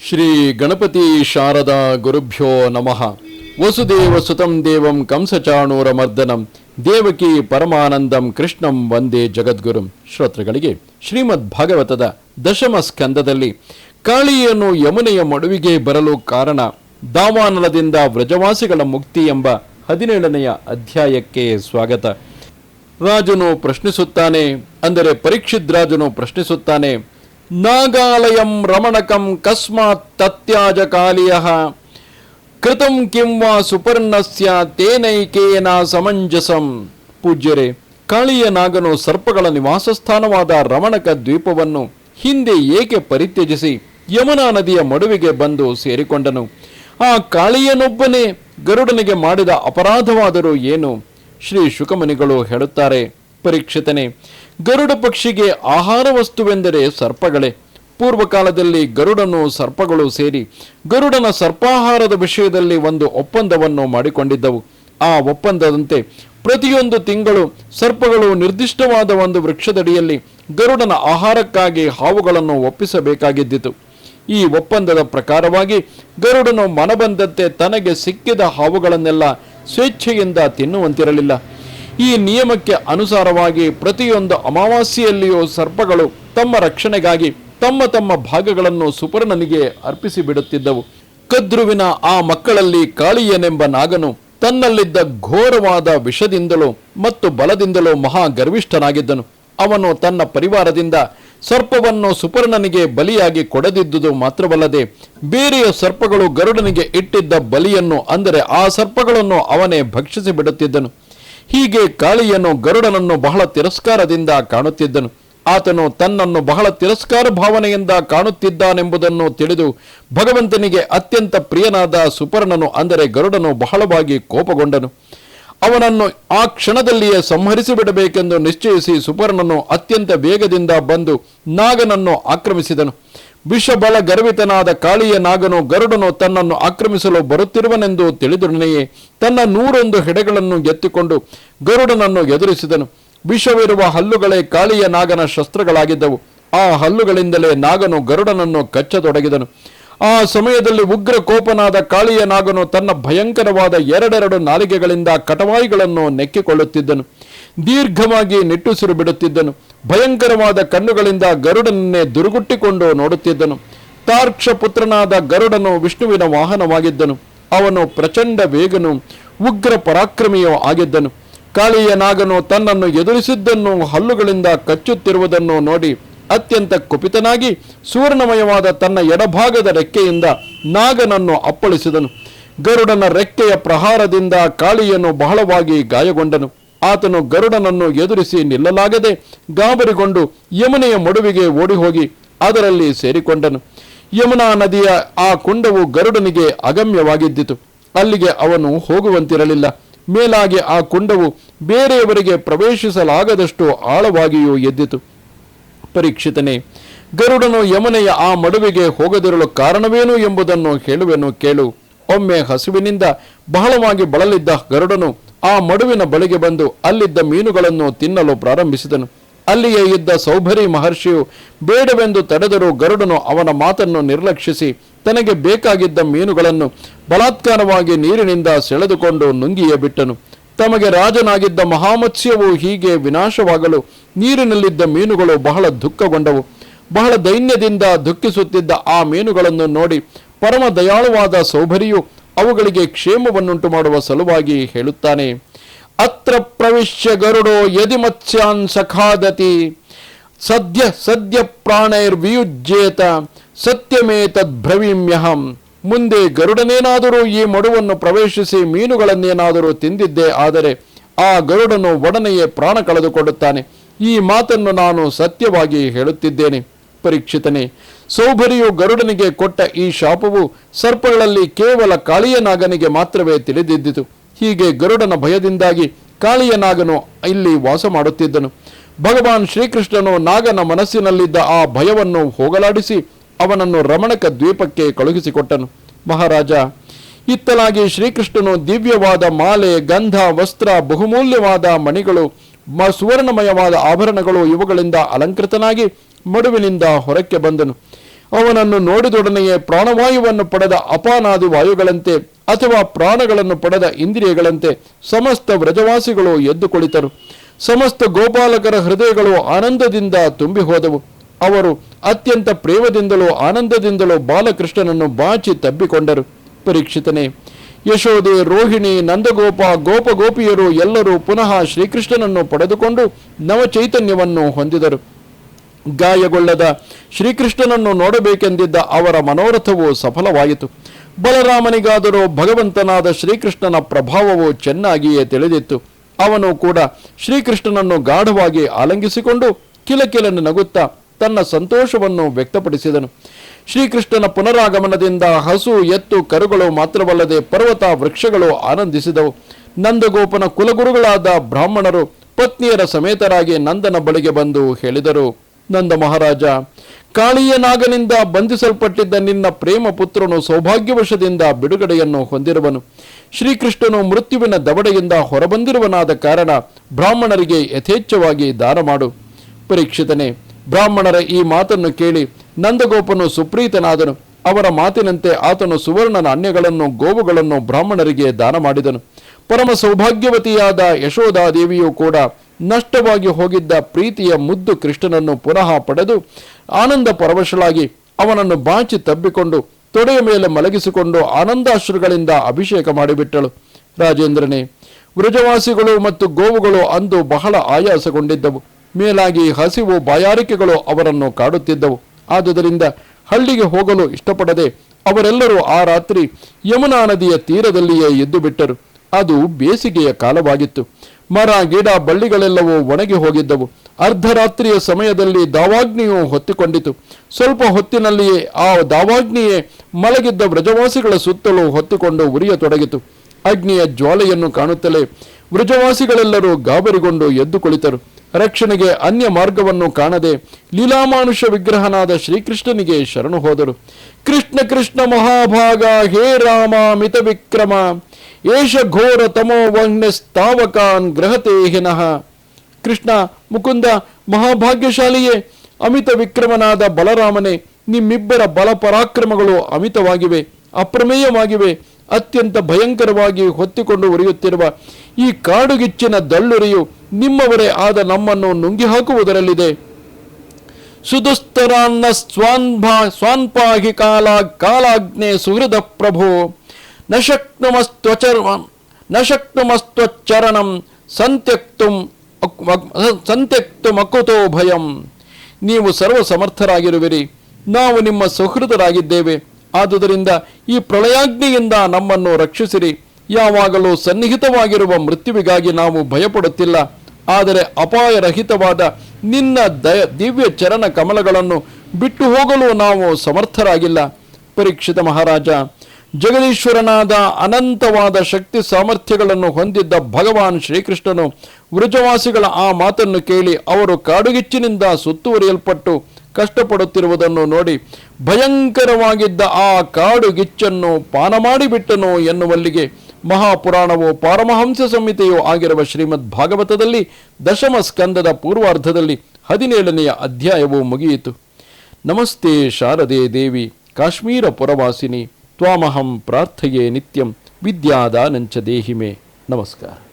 ಶ್ರೀ ಗಣಪತಿ ಶಾರದಾ ಗುರುಭ್ಯೋ ನಮಃ. ವಸುದೇವ ಸುತಂ ದೇವಂ ಕಂಸಚಾಣೂರ ಮರ್ದನಂ ದೇವಕಿ ಪರಮಾನಂದಂ ಕೃಷ್ಣಂ ವಂದೇ ಜಗದ್ಗುರುಂ. ಶ್ರೋತೃಗಳಿಗೆ ಶ್ರೀಮದ್ ಭಾಗವತದ ದಶಮ ಸ್ಕಂದದಲ್ಲಿ ಕಾಳಿಯನ್ನು ಯಮುನೆಯ ಮಡುವಿಗೆ ಬರಲು ಕಾರಣ ದಾವಾನಲದಿಂದ ವ್ರಜವಾಸಿಗಳ ಮುಕ್ತಿ ಎಂಬ ಹದಿನೇಳನೆಯ ಅಧ್ಯಾಯಕ್ಕೆ ಸ್ವಾಗತ. ರಾಜನು ಪ್ರಶ್ನಿಸುತ್ತಾನೆ, ಅಂದರೆ ಪರೀಕ್ಷಿತ್ ರಾಜನು ಪ್ರಶ್ನಿಸುತ್ತಾನೆ ನಾಗಾಲಯಂ ರಮಣಕಂ ಕಸ್ಮಾತ್ ತತ್ಯಾಜ ಕಾಲಿಯ ಕೃತಂ ಕಿಂವಾ ಸುಪರ್ಣಸ್ಯ ತೇನೈಕೇನ ಸಮಂಜಸಂ. ಪೂಜ್ಯರೇ, ಕಾಳಿಯ ನಾಗನು ಸರ್ಪಗಳ ನಿವಾಸ ಸ್ಥಾನವಾದ ರಮಣಕ ದ್ವೀಪವನ್ನು ಹಿಂದೆ ಏಕೆ ಪರಿತ್ಯಜಿಸಿ ಯಮುನಾ ನದಿಯ ಮಡುವಿಗೆ ಬಂದು ಸೇರಿಕೊಂಡನು? ಆ ಕಾಳಿಯನೊಬ್ಬನೇ ಗರುಡನಿಗೆ ಮಾಡಿದ ಅಪರಾಧವಾದರೂ ಏನು? ಶ್ರೀ ಶುಕಮುನಿಗಳು ಹೇಳುತ್ತಾರೆ, ಪರೀಕ್ಷಿತನೆ ಗರುಡ ಪಕ್ಷಿಗೆ ಆಹಾರ ವಸ್ತುವೆಂದರೆ ಸರ್ಪಗಳೇ. ಪೂರ್ವಕಾಲದಲ್ಲಿ ಗರುಡನು ಸರ್ಪಗಳು ಸೇರಿ ಗರುಡನ ಸರ್ಪಾಹಾರದ ವಿಷಯದಲ್ಲಿ ಒಂದು ಒಪ್ಪಂದವನ್ನು ಮಾಡಿಕೊಂಡಿದ್ದವು. ಆ ಒಪ್ಪಂದದಂತೆ ಪ್ರತಿಯೊಂದು ತಿಂಗಳು ಸರ್ಪಗಳು ನಿರ್ದಿಷ್ಟವಾದ ಒಂದು ವೃಕ್ಷದಡಿಯಲ್ಲಿ ಗರುಡನ ಆಹಾರಕ್ಕಾಗಿ ಹಾವುಗಳನ್ನು ಒಪ್ಪಿಸಬೇಕಾಗಿದ್ದಿತು. ಈ ಒಪ್ಪಂದದ ಪ್ರಕಾರವಾಗಿ ಗರುಡನು ಮನಬಂದಂತೆ ತನಗೆ ಸಿಕ್ಕಿದ ಹಾವುಗಳನ್ನೆಲ್ಲ ಸ್ವೇಚ್ಛೆಯಿಂದ ತಿನ್ನುವಂತಿರಲಿಲ್ಲ. ಈ ನಿಯಮಕ್ಕೆ ಅನುಸಾರವಾಗಿ ಪ್ರತಿಯೊಂದು ಅಮಾವಾಸ್ಯೆಯಲ್ಲಿಯೂ ಸರ್ಪಗಳು ತಮ್ಮ ರಕ್ಷಣೆಗಾಗಿ ತಮ್ಮ ತಮ್ಮ ಭಾಗಗಳನ್ನು ಸುಪರ್ಣನಿಗೆ ಅರ್ಪಿಸಿ ಬಿಡುತ್ತಿದ್ದವು. ಕದ್ರುವಿನ ಆ ಮಕ್ಕಳಲ್ಲಿ ಕಾಳಿಯನೆಂಬ ನಾಗನು ತನ್ನಲ್ಲಿದ್ದ ಘೋರವಾದ ವಿಷದಿಂದಲೂ ಮತ್ತು ಬಲದಿಂದಲೂ ಮಹಾ ಗರ್ವಿಷ್ಠನಾಗಿದ್ದನು. ಅವನು ತನ್ನ ಪರಿವಾರದಿಂದ ಸರ್ಪವನ್ನು ಸುಪರ್ಣನಿಗೆ ಬಲಿಯಾಗಿ ಕೊಡದಿದ್ದುದು ಮಾತ್ರವಲ್ಲದೆ ಬೇರೆಯ ಸರ್ಪಗಳು ಗರುಡನಿಗೆ ಇಟ್ಟಿದ್ದ ಬಲಿಯನ್ನು ಅಂದರೆ ಆ ಸರ್ಪಗಳನ್ನು ಅವನೇ ಭಕ್ಷಿಸಿ ಬಿಡುತ್ತಿದ್ದನು ಹೀಗೆ ಕಾಳಿಯನು ಗರುಡನನ್ನು ಬಹಳ ತಿರಸ್ಕಾರದಿಂದ ಕಾಣುತ್ತಿದ್ದನು. ಆತನು ತನ್ನನ್ನು ಬಹಳ ತಿರಸ್ಕಾರ ಭಾವನೆಯಿಂದ ಕಾಣುತ್ತಿದ್ದಾನೆಂಬುದನ್ನು ತಿಳಿದು ಭಗವಂತನಿಗೆ ಅತ್ಯಂತ ಪ್ರಿಯನಾದ ಸುಪರ್ಣನು ಅಂದರೆ ಗರುಡನು ಬಹಳವಾಗಿ ಕೋಪಗೊಂಡನು. ಅವನನ್ನು ಆ ಕ್ಷಣದಲ್ಲಿಯೇ ಸಂಹರಿಸಿಬಿಡಬೇಕೆಂದು ನಿಶ್ಚಯಿಸಿ ಸುಪರ್ಣನು ಅತ್ಯಂತ ವೇಗದಿಂದ ಬಂದು ನಾಗನನ್ನು ಆಕ್ರಮಿಸಿದನು. ವಿಷಬಲ ಗರ್ವಿತನಾದ ಕಾಳಿಯ ನಾಗನು ಗರುಡನು ತನ್ನನ್ನು ಆಕ್ರಮಿಸಲು ಬರುತ್ತಿರುವನೆಂದು ತಿಳಿದೊಡನೆಯೇ ತನ್ನ ನೂರೊಂದು ಹೆಡೆಗಳನ್ನು ಎತ್ತಿಕೊಂಡು ಗರುಡನನ್ನು ಎದುರಿಸಿದನು. ವಿಷವಿರುವ ಹಲ್ಲುಗಳೇ ಕಾಳಿಯ ನಾಗನ ಶಸ್ತ್ರಗಳಾಗಿದ್ದವು. ಆ ಹಲ್ಲುಗಳಿಂದಲೇ ನಾಗನು ಗರುಡನನ್ನು ಕಚ್ಚತೊಡಗಿದನು. ಆ ಸಮಯದಲ್ಲಿ ಉಗ್ರ ಕೋಪನಾದ ಕಾಳಿಯ ನಾಗನು ತನ್ನ ಭಯಂಕರವಾದ ಎರಡೆರಡು ನಾಲಿಗೆಗಳಿಂದ ಕಟವಾಯಿಗಳನ್ನು ನೆಕ್ಕಿಕೊಳ್ಳುತ್ತಿದ್ದನು. ದೀರ್ಘವಾಗಿ ನಿಟ್ಟುಸಿರು ಬಿಡುತ್ತಿದ್ದನು. ಭಯಂಕರವಾದ ಕಣ್ಣುಗಳಿಂದ ಗರುಡನನ್ನೇ ದುರುಗುಟ್ಟಿಕೊಂಡು ನೋಡುತ್ತಿದ್ದನು. ತಾರ್ಕ್ಷ ಪುತ್ರನಾದ ಗರುಡನು ವಿಷ್ಣುವಿನ ವಾಹನವಾಗಿದ್ದನು. ಅವನು ಪ್ರಚಂಡ ವೇಗನು, ಉಗ್ರ ಪರಾಕ್ರಮಿಯೋ ಆಗಿದ್ದನು. ಕಾಳಿಯ ನಾಗನು ತನ್ನನ್ನು ಎದುರಿಸಿದ್ದನ್ನು ಹಲ್ಲುಗಳಿಂದ ಕಚ್ಚುತ್ತಿರುವುದನ್ನು ನೋಡಿ ಅತ್ಯಂತ ಕುಪಿತನಾಗಿ ಸುವರ್ಣಮಯವಾದ ತನ್ನ ಎಡಭಾಗದ ರೆಕ್ಕೆಯಿಂದ ನಾಗನನ್ನು ಅಪ್ಪಳಿಸಿದನು. ಗರುಡನ ರೆಕ್ಕೆಯ ಪ್ರಹಾರದಿಂದ ಕಾಳಿಯನ್ನು ಬಹಳವಾಗಿ ಗಾಯಗೊಂಡನು. ಆತನು ಗರುಡನನ್ನು ಎದುರಿಸಿ ನಿಲ್ಲಲಾಗದೆ ಗಾಬರಿಗೊಂಡು ಯಮುನೆಯ ಮಡುವಿಗೆ ಓಡಿಹೋಗಿ ಅದರಲ್ಲಿ ಸೇರಿಕೊಂಡನು. ಯಮುನಾ ನದಿಯ ಆ ಕುಂಡವು ಗರುಡನಿಗೆ ಅಗಮ್ಯವಾಗಿದ್ದಿತು. ಅಲ್ಲಿಗೆ ಅವನು ಹೋಗುವಂತಿರಲಿಲ್ಲ. ಮೇಲಾಗಿ ಆ ಕುಂಡವು ಬೇರೆಯವರಿಗೆ ಪ್ರವೇಶಿಸಲಾಗದಷ್ಟು ಆಳವಾಗಿಯೂ ಎದ್ದಿತು. ಪರೀಕ್ಷಿತನೇ. ಗರುಡನು ಯಮನೆಯ ಆ ಮಡುವಿಗೆ ಹೋಗದಿರಲು ಕಾರಣವೇನು ಎಂಬುದನ್ನು ಹೇಳುವೆನು ಕೇಳು. ಒಮ್ಮೆ ಹಸುವಿನಿಂದ ಬಹಳವಾಗಿ ಬಳಲಿದ್ದ ಗರುಡನು ಆ ಮಡುವಿನ ಬಳಿಗೆ ಬಂದು ಅಲ್ಲಿದ್ದ ಮೀನುಗಳನ್ನು ತಿನ್ನಲು ಪ್ರಾರಂಭಿಸಿದನು. ಅಲ್ಲಿಯೇ ಇದ್ದ ಸೌಭರಿ ಮಹರ್ಷಿಯು ಬೇಡವೆಂದು ತಡೆದರೂ ಗರುಡನು ಅವನ ಮಾತನ್ನು ನಿರ್ಲಕ್ಷಿಸಿ ತನಗೆ ಬೇಕಾಗಿದ್ದ ಮೀನುಗಳನ್ನು ಬಲಾತ್ಕಾರವಾಗಿ ನೀರಿನಿಂದ ಸೆಳೆದುಕೊಂಡು ನುಂಗಿಯೇ ಬಿಟ್ಟನು. ತಮಗೆ ರಾಜನಾಗಿದ್ದ ಮಹಾಮತ್ಸ್ಯವು ಹೀಗೆ ವಿನಾಶವಾಗಲು ನೀರಿನಲ್ಲಿದ್ದ ಮೀನುಗಳು ಬಹಳ ದುಃಖಗೊಂಡವು. ಬಹಳ ದೈನ್ಯದಿಂದ ದುಃಖಿಸುತ್ತಿದ್ದ ಆ ಮೀನುಗಳನ್ನು ನೋಡಿ ಪರಮ ದಯಾಳುವಾದ ಸೌಭರಿಯು ಅವುಗಳಿಗೆ ಕ್ಷೇಮವನ್ನುಂಟು ಮಾಡುವ ಸಲುವಾಗಿ ಹೇಳುತ್ತಾನೆ. ಅತ್ರ ಪ್ರವಿಶ್ಯ ಗರುಡೋ ಯದಿ ಮತ್ಸ್ಯಾನ್ ಸಖಾದತಿ. ಸದ್ಯ ಸದ್ಯ ಪ್ರಾಣೈರ್ವಿಯುಜ್ಯೇತ. ಸತ್ಯಮೇ ಭ್ರವೀಮ್ಯಹಂ ಮುಂದೆ ಗರುಡನೇನಾದರೂ ಈ ಮಡುವನ್ನು ಪ್ರವೇಶಿಸಿ ಮೀನುಗಳನ್ನೇನಾದರೂ ತಿಂದಿದ್ದೆ ಆದರೆ ಆ ಗರುಡನು ಒಡನೆಯೇ ಪ್ರಾಣ ಕಳೆದುಕೊಳ್ಳುತ್ತಾನೆ. ಈ ಮಾತನ್ನು ನಾನು ಸತ್ಯವಾಗಿ ಹೇಳುತ್ತಿದ್ದೇನೆ. ಪರೀಕ್ಷಿತನೇ, ಸೌಭರಿಯು ಗರುಡನಿಗೆ ಕೊಟ್ಟ ಈ ಶಾಪವು ಸರ್ಪಗಳಲ್ಲಿ ಕೇವಲ ಕಾಳಿಯ ನಾಗನಿಗೆ ಮಾತ್ರವೇ ತಿಳಿದಿದ್ದಿತು. ಹೀಗೆ ಗರುಡನ ಭಯದಿಂದಾಗಿ ಕಾಳಿಯ ನಾಗನು ಇಲ್ಲಿ ವಾಸ ಮಾಡುತ್ತಿದ್ದನು. ಭಗವಾನ್ ಶ್ರೀಕೃಷ್ಣನು ನಾಗನ ಮನಸ್ಸಿನಲ್ಲಿದ್ದ ಆ ಭಯವನ್ನು ಹೋಗಲಾಡಿಸಿ ಅವನನ್ನು ರಮಣಕ ದ್ವೀಪಕ್ಕೆ ಕಳುಹಿಸಿಕೊಟ್ಟನು. ಮಹಾರಾಜ ಇತ್ತಲಾಗಿ ಶ್ರೀಕೃಷ್ಣನು ದಿವ್ಯವಾದ ಮಾಲೆ, ಗಂಧ, ವಸ್ತ್ರ, ಬಹುಮೂಲ್ಯವಾದ ಮಣಿಗಳು, ಮ, ಸುವರ್ಣಮಯವಾದ ಆಭರಣಗಳು ಇವುಗಳಿಂದ ಅಲಂಕೃತನಾಗಿ ಮಡುವಿನಿಂದ ಹೊರಕ್ಕೆ ಬಂದನು. ಅವನನ್ನು ನೋಡಿದೊಡನೆಯೇ ಪ್ರಾಣವಾಯುವನ್ನು ಪಡೆದ ಅಪಾನಾದಿ ವಾಯುಗಳಂತೆ ಅಥವಾ ಪ್ರಾಣಗಳನ್ನು ಪಡೆದ ಇಂದ್ರಿಯಗಳಂತೆ ಸಮಸ್ತ ವ್ರಜವಾಸಿಗಳು ಎದ್ದು ಕುಳಿತರು. ಸಮಸ್ತ ಗೋಪಾಲಕರ ಹೃದಯಗಳು ಆನಂದದಿಂದ ತುಂಬಿ ಹೋದವು ಅವರು ಅತ್ಯಂತ ಪ್ರೇಮದಿಂದಲೋ ಆನಂದದಿಂದಲೋ ಬಾಲಕೃಷ್ಣನನ್ನು ಬಾಚಿ ತಬ್ಬಿಕೊಂಡರು. ಪರೀಕ್ಷಿತನೇ ಯಶೋದೆ ರೋಹಿಣಿ, ನಂದಗೋಪ, ಗೋಪಗೋಪಿಯರು ಎಲ್ಲರೂ ಪುನಃ ಶ್ರೀಕೃಷ್ಣನನ್ನು ಪಡೆದುಕೊಂಡು ನವಚೈತನ್ಯವನ್ನು ಹೊಂದಿದರು. ಗಾಯಗೊಳ್ಳದ ಶ್ರೀಕೃಷ್ಣನನ್ನು ನೋಡಬೇಕೆಂದಿದ್ದ ಅವರ ಮನೋರಥವು ಸಫಲವಾಯಿತು. ಬಲರಾಮನಿಗಾದರೂ ಭಗವಂತನಾದ ಶ್ರೀಕೃಷ್ಣನ ಪ್ರಭಾವವು ಚೆನ್ನಾಗಿಯೇ ತಿಳಿದಿತ್ತು. ಅವನು ಕೂಡ ಶ್ರೀಕೃಷ್ಣನನ್ನು ಗಾಢವಾಗಿ ಆಲಂಗಿಸಿಕೊಂಡು ಕಿಲಕಿಲನ್ನು ನಗುತ್ತಾ ತನ್ನ ಸಂತೋಷವನ್ನು ವ್ಯಕ್ತಪಡಿಸಿದನು. ಶ್ರೀಕೃಷ್ಣನ ಪುನರಾಗಮನದಿಂದ ಹಸು ಎತ್ತು ಕರುಗಳು ಮಾತ್ರವಲ್ಲದೆ ಪರ್ವತ ವೃಕ್ಷಗಳು ಆನಂದಿಸಿದವು. ನಂದಗೋಪನ ಕುಲಗುರುಗಳಾದ ಬ್ರಾಹ್ಮಣರು ಪತ್ನಿಯರ ಸಮೇತರಾಗಿ ನಂದನ ಬಳಿಗೆ ಬಂದು ಹೇಳಿದರು, ನಂದ ಮಹಾರಾಜ, ಕಾಳಿಯ ನಾಗನಿಂದ ಬಂಧಿಸಲ್ಪಟ್ಟಿದ್ದ ನಿನ್ನ ಪ್ರೇಮ ಪುತ್ರನು ಸೌಭಾಗ್ಯವಶದಿಂದ ಬಿಡುಗಡೆಯನ್ನು ಹೊಂದಿರುವನು. ಶ್ರೀಕೃಷ್ಣನು ಮೃತ್ಯುವಿನ ದವಡೆಯಿಂದ ಹೊರಬಂದಿರುವನಾದ ಕಾರಣ ಬ್ರಾಹ್ಮಣರಿಗೆ ಯಥೇಚ್ಛವಾಗಿ ದಾನ ಮಾಡು. ಪರೀಕ್ಷಿತನೇ ಬ್ರಾಹ್ಮಣರ ಈ ಮಾತನ್ನು ಕೇಳಿ ನಂದಗೋಪನು ಸುಪ್ರೀತನಾದನು. ಅವರ ಮಾತಿನಂತೆ ಆತನು ಸುವರ್ಣನ ಅನ್ಯಗಳನ್ನು, ಗೋವುಗಳನ್ನು ಬ್ರಾಹ್ಮಣರಿಗೆ ದಾನ ಮಾಡಿದನು. ಪರಮ ಸೌಭಾಗ್ಯವತಿಯಾದ ಯಶೋಧಾದೇವಿಯು ಕೂಡ ನಷ್ಟವಾಗಿ ಹೋಗಿದ್ದ ಪ್ರೀತಿಯ ಮುದ್ದು ಕೃಷ್ಣನನ್ನು ಪುನಃ ಪಡೆದು ಆನಂದ ಪರವಶಳಾಗಿ ಅವನನ್ನು ಬಾಚಿ ತಬ್ಬಿಕೊಂಡು ತೊಡೆಯ ಮೇಲೆ ಮಲಗಿಸಿಕೊಂಡು ಆನಂದಾಶ್ರುಗಳಿಂದ ಅಭಿಷೇಕ ಮಾಡಿಬಿಟ್ಟಳು. ರಾಜೇಂದ್ರನೇ ವೃಜವಾಸಿಗಳು ಮತ್ತು ಗೋವುಗಳು ಅಂದು ಬಹಳ ಆಯಾಸಗೊಂಡಿದ್ದವು. ಮೇಲಾಗಿ ಹಸಿವು ಬಾಯಾರಿಕೆಗಳು ಅವರನ್ನು ಕಾಡುತ್ತಿದ್ದವು. ಆದುದರಿಂದ ಹಳ್ಳಿಗೆ ಹೋಗಲು ಇಷ್ಟಪಡದೆ ಅವರೆಲ್ಲರೂ ಆ ರಾತ್ರಿ ಯಮುನಾ ನದಿಯ ತೀರದಲ್ಲಿಯೇ ಎದ್ದು ಬಿಟ್ಟರು. ಅದು ಬೇಸಿಗೆಯ ಕಾಲವಾಗಿತ್ತು. ಮರ, ಗಿಡ, ಬಳ್ಳಿಗಳೆಲ್ಲವೂ ಒಣಗಿ ಹೋಗಿದ್ದವು. ಅರ್ಧರಾತ್ರಿಯ ಸಮಯದಲ್ಲಿ ದಾವಾಗ್ನಿಯು ಹೊತ್ತಿಕೊಂಡಿತು. ಸ್ವಲ್ಪ ಹೊತ್ತಿನಲ್ಲಿಯೇ ಆ ದಾವಾಗ್ನಿಯೇ ಮಲಗಿದ್ದ ವ್ರಜವಾಸಿಗಳ ಸುತ್ತಲೂ ಹೊತ್ತಿಕೊಂಡು ಉರಿಯತೊಡಗಿತು. ಅಗ್ನಿಯ ಜ್ವಾಲೆಯನ್ನು ಕಾಣುತ್ತಲೇ ವೃಜವಾಸಿಗಳೆಲ್ಲರೂ ಗಾಬರಿಗೊಂಡು ಎದ್ದು ಕುಳಿತರು. ರಕ್ಷಣೆಗೆ ಅನ್ಯ ಮಾರ್ಗವನ್ನು ಕಾಣದೆ ಲೀಲಾಮಾನುಷ ವಿಗ್ರಹನಾದ ಶ್ರೀಕೃಷ್ಣನಿಗೆ ಶರಣು ಹೋದರು. ಕೃಷ್ಣ ಕೃಷ್ಣ ಮಹಾಭಾಗ, ಹೇ ರಾಮ ಮಿತ ವಿಕ್ರಮ, ಏಷ ಘೋರ ತಮೋ ವಹ್ನೆಸ್ತಾವಕಾನ್ ಗ್ರಹತೆ ಹಿನಃ ಕೃಷ್ಣ, ಮುಕುಂದ, ಮಹಾಭಾಗ್ಯಶಾಲಿಯೇ, ಅಮಿತ ವಿಕ್ರಮನಾದ ಬಲರಾಮನೇ, ನಿಮ್ಮಿಬ್ಬರ ಬಲ ಪರಾಕ್ರಮಗಳು ಅಮಿತವಾಗಿವೆ, ಅಪ್ರಮೇಯವಾಗಿವೆ ಅತ್ಯಂತ ಭಯಂಕರವಾಗಿ ಹೊತ್ತಿಕೊಂಡು ಉರಿಯುತ್ತಿರುವ ಈ ಕಾಡುಗಿಚ್ಚಿನ ದಳ್ಳುರಿಯು ನಿಮ್ಮವರೇ ಆದ ನಮ್ಮನ್ನು ನುಂಗಿ ಹಾಕುವುದರಲ್ಲಿದೆ ಸುದುಸ್ತರಾನ್ನ ಸ್ವಾನ್ಭಾ ಸ್ವಾನ್ಪಾಹಿ ಕಾಲ ಕಾಲಾಗ್ನೆ ಸುಹೃದ ಪ್ರಭೋ ನ ನಶಕ್ನುಮಸ್ತ್ವಚ್ಚರಣಂ ಸಂತ್ಯಕ್ತುಂ ಸಂತ್ಯಕ್ತು ಮಕುತೋ ಭಯಂ. ನೀವು ಸರ್ವ ಸಮರ್ಥರಾಗಿರುವಿರಿ ನಾವು ನಿಮ್ಮ ಸುಹೃದರಾಗಿದ್ದೇವೆ. ಆದುದರಿಂದ ಈ ಪ್ರಳಯಾಗ್ನಿಯಿಂದ ನಮ್ಮನ್ನು ರಕ್ಷಿಸಿರಿ. ಯಾವಾಗಲೂ ಸನ್ನಿಹಿತವಾಗಿರುವ ಮೃತ್ಯುವಿಗಾಗಿ ನಾವು ಭಯಪಡುತ್ತಿಲ್ಲ. ಆದರೆ ಅಪಾಯರಹಿತವಾದ ನಿನ್ನ ದಯ ದಿವ್ಯ ಚರಣ ಕಮಲಗಳನ್ನು ಬಿಟ್ಟು ಹೋಗಲು ನಾವು ಸಮರ್ಥರಾಗಿಲ್ಲ. ಪರೀಕ್ಷಿತ ಮಹಾರಾಜ, ಜಗದೀಶ್ವರನಾದ ಅನಂತವಾದ ಶಕ್ತಿ ಸಾಮರ್ಥ್ಯಗಳನ್ನು ಹೊಂದಿದ್ದ ಭಗವಾನ್ ಶ್ರೀಕೃಷ್ಣನು ವೃಜವಾಸಿಗಳ ಆ ಮಾತನ್ನು ಕೇಳಿ ಅವರು ಕಾಡುಗಿಚ್ಚಿನಿಂದ ಸುತ್ತುವರಿಯಲ್ಪಟ್ಟು ಕಷ್ಟಪಡುತ್ತಿರುವುದನ್ನು ನೋಡಿ ಭಯಂಕರವಾಗಿದ್ದ ಆ ಕಾಡುಗಿಚ್ಚನ್ನು ಪಾನ ಮಾಡಿಬಿಟ್ಟನು ಎನ್ನುವಲ್ಲಿಗೆ ಮಹಾಪುರಾಣವು ಪಾರಮಹಂಸ ಸಂಹಿತೆಯೂ ಆಗಿರುವ ಶ್ರೀಮದ್ ಭಾಗವತದಲ್ಲಿ ದಶಮ ಸ್ಕಂದದ ಪೂರ್ವಾರ್ಧದಲ್ಲಿ ಹದಿನೇಳನೆಯ ಅಧ್ಯಾಯವು ಮುಗಿಯಿತು. ನಮಸ್ತೆ ಶಾರದೆ ದೇವಿ, ಕಾಶ್ಮೀರ ಪುರವಾಸಿನಿ, ತ್ವಾಮಹಂ ಪ್ರಾರ್ಥೆಯೇ ನಿತ್ಯಂ, ವಿದ್ಯಾದಾನಂಚ ದೇಹಿಮೆ. ನಮಸ್ಕಾರ.